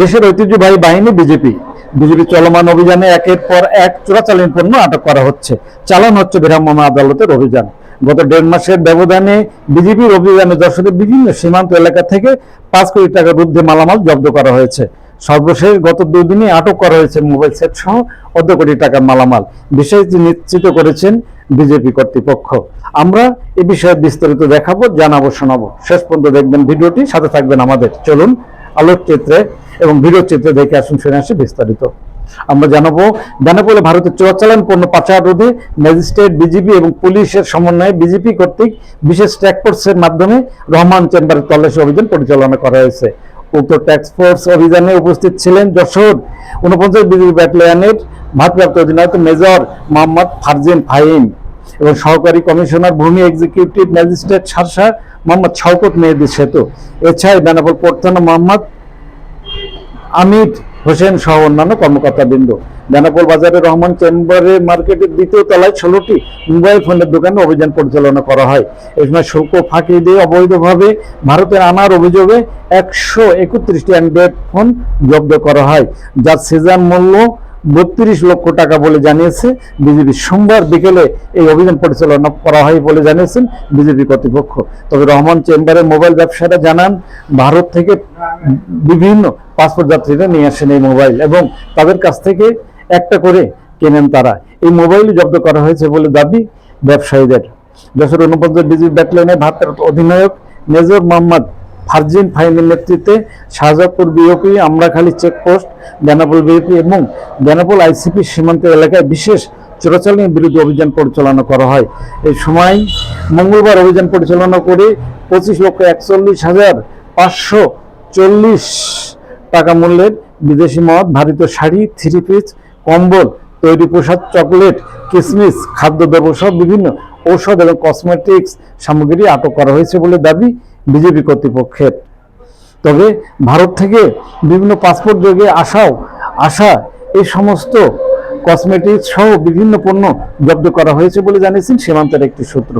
দেশের ঐতিহ্যবাহী বাহিনী, বিজেপি। বিজেপি চলমান অভিযানে একের পর এক চোরাচালান পণ্য আটক করা হচ্ছে। চালান হচ্ছে ভ্রাম্যমাণ আদালতের অভিযান। গত দেড় মাসের ব্যবধানে বিজেপির অভিযানে যশোরের বিভিন্ন সীমান্ত এলাকা থেকে পাঁচ কোটি টাকার ঊর্ধ্বে মালামাল জব্দ করা হয়েছে। সর্বশেষ গত দুই দিনে আটক করা হয়েছে মোবাইল সেট সহ অর্ধ কোটি টাকার মালামাল। বিষয়টি নিশ্চিত করেছেন বিজেপি কর্তৃপক্ষ। আমরা এ বিষয়ে বিস্তারিত দেখাবো, জানাব, শোনাবো। শেষ পর্যন্ত দেখবেন ভিডিওটি, সাথে থাকবেন আমাদের। চলুন আলোক চিত্রে এবং ভিডিও চিত্রে দেখে আসুন, শুনে আসি বিস্তারিত। আমরা জানাব, বেনাপোলে ভারতের চোরাচালান পণ্য পাচার রোধে ম্যাজিস্ট্রেট বিজেপি এবং পুলিশের সমন্বয়ে বিজেপি কর্তৃক বিশেষ ট্যাক ফোর্সের মাধ্যমে রহমান চেম্বারে তল্লাশি অভিযান পরিচালনা করা হয়েছে। উক্ত ট্যাক্স ফোর্স অভিযানে উপস্থিত ছিলেন যশোর উনপঞ্চাশ বিজেপি ব্যাটালিয়নের ভারপ্রাপ্ত অধিনায়ক মেজর মোহাম্মদ ফারজিন ফাহিম এবং সহকারী কমিশনার, ভূমি এক্সিকিউটিভ ম্যাজিস্ট্রেট সারসা মোহাম্মদ শওকত মেহেদি সেতু এছাড়াও বেনাপোল পর্তনা মোহাম্মদ আমির হোসেন সহ অন্যান্য কর্মকর্তাবৃন্দ। বেনাপোল বাজারে রহমান চেম্বারে মার্কেটের দ্বিতীয় তলায় ষোলোটি মোবাইল ফোনের দোকানে অভিযান পরিচালনা করা হয়। এই সময় শুল্ক ফাঁকি দিয়ে অবৈধভাবে ভারতের আনার অভিযোগে একশো একত্রিশটি অ্যান্ড্রয়েড ফোন জব্দ করা হয়, যার সিজন মূল্য বত্রিশ লক্ষ টাকা বলে জানিয়েছে। বিজেপি সোমবার বিকেলে এই অভিযান পরিচালনা করা হয় বলে জানিয়েছেন বিজেপি কর্তৃপক্ষ। তবে রহমান চেম্বারের মোবাইল ব্যবসায়ীরা জানান, ভারত থেকে বিভিন্ন পাসপোর্ট যাত্রীরা নিয়ে আসেন এই মোবাইল এবং তাদের কাছ থেকে একটা করে কেনেন তারা। এই মোবাইল জব্দ করা হয়েছে বলে দাবি ব্যবসায়ীদের। যশোর উনপঞ্চাশ বিজেপি ব্যাটালিয়নের ভারতের অধিনায়ক মেজর মোহাম্মদ ফারজিন ফাইনের নেতৃত্বে Shahjadpur BOP, Amrakhali checkpost, Benapole BOP এবং বেনাপোল আইসিপি সীমান্ত এলাকায় বিশেষ চোরাচালানের বিরুদ্ধে অভিযান পরিচালনা করা হয়। এই সময় মঙ্গলবার অভিযান পরিচালনা করে পঁচিশ লক্ষ একচল্লিশ হাজার পাঁচশো চল্লিশ টাকা মূল্যের বিদেশি মদ ভারিত শাড়ি, থ্রি পিস, কম্বল, তৈরি পোশাক, চকলেট, কিসমিস, খাদ্য, ব্যবসা, বিভিন্ন ঔষধ এবং কসমেটিক্স সামগ্রী আটক করা হয়েছে বলে দাবি বিজেপি কর্তৃপক্ষের। তবে ভারত থেকে বিভিন্ন পাসপোর্ট যোগে আসাও, আসা, এই সমস্ত কসমেটিক্স সহ বিভিন্ন পণ্য জব্দ করা হয়েছে বলে জানিয়েছেন সীমান্তের একটি সূত্র।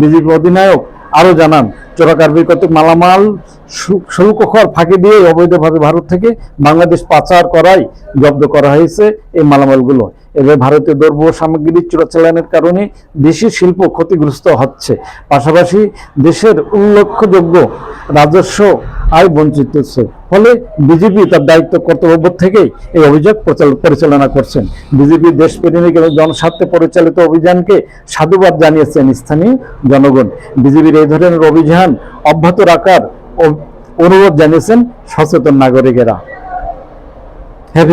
বিজেপি অধিনায়ক আরও জানান চোরাকারবির কত মালামাল শুল্ক খর ফাঁকি দিয়ে অবৈধভাবে ভারত থেকে বাংলাদেশ পাচার করাই জব্দ করা হয়েছে এই মালামালগুলো। এবার ভারতীয় দ্রব্য সামগ্রী চোরাচালানের কারণে দেশি শিল্প ক্ষতিগ্রস্ত হচ্ছে। পাশাপাশি দেশের উল্লেখযোগ্য রাজস্ব আয় বঞ্চিত হচ্ছে। ফলে বিজেপি তার দায়িত্ব কর্তব্য থেকে এই অভিযোগ পরিচালনা করছেন। বিজেপি দেশপ্রেমিক এবং জনস্বার্থে পরিচালিত অভিযানকে সাধুবাদ জানিয়েছেন স্থানীয় জনগণ। বিজেপির এই ধরনের অভিযান অব্যাহত রাখার অনুরোধ জানিয়েছেন সচেতন নাগরিকেরা। হ্যাঁ